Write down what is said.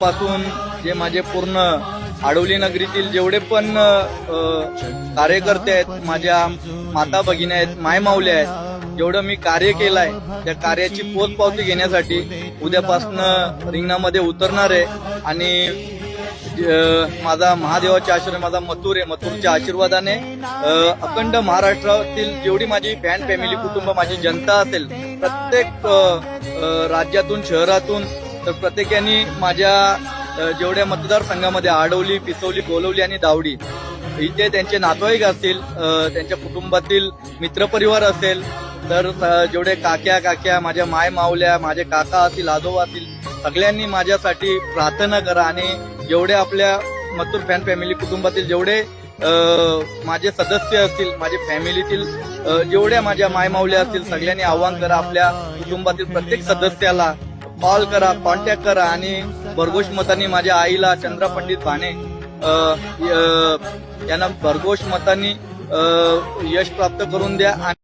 पासून जे माझे पूर्ण आडवली नगरीतील जेवढे पण कार्यकर्ते आहेत माझ्या माता भगिनी आहेत मायमावल्या आहेत जेवढं मी कार्य केलंय त्या कार्याची पोचपावती घेण्यासाठी उद्यापासनं रिंगणामध्ये उतरणार आहे. आणि माझा महादेवाचा आशीर्वाद माझा मथुर आहे मथुरच्या आशीर्वादाने अखंड महाराष्ट्रातील जेवढी माझी फॅन फॅमिली कुटुंब माझी जनता असेल प्रत्येक राज्यातून शहरातून तर प्रत्येकाने माझ्या जेवढ्या मतदारसंघामध्ये आडवली पिसवली गोलवली आणि दावडी इथे त्यांचे नातवाईक असतील त्यांच्या कुटुंबातील मित्रपरिवार असेल तर जेवढे काक्या काक्या माझ्या माय मावल्या माझे काका असतील आजोबा असतील सगळ्यांनी माझ्यासाठी प्रार्थना करा आणि जेवढे आपल्या मथुर फॅन फॅमिली कुटुंबातील जेवढे माझे सदस्य असतील माझे फॅमिलीतील जेवढ्या माझ्या मायमावल्या असतील सगळ्यांनी आव्हान करा आपल्या कुटुंबातील प्रत्येक सदस्याला कॉल करा कॉन्टॅक्ट करा आणि भरघोष मतांनी माझ्या आईला चंद्रा पंडित भाणे य- यांना भरघोष मतांनी यश प्राप्त करून द्या आणि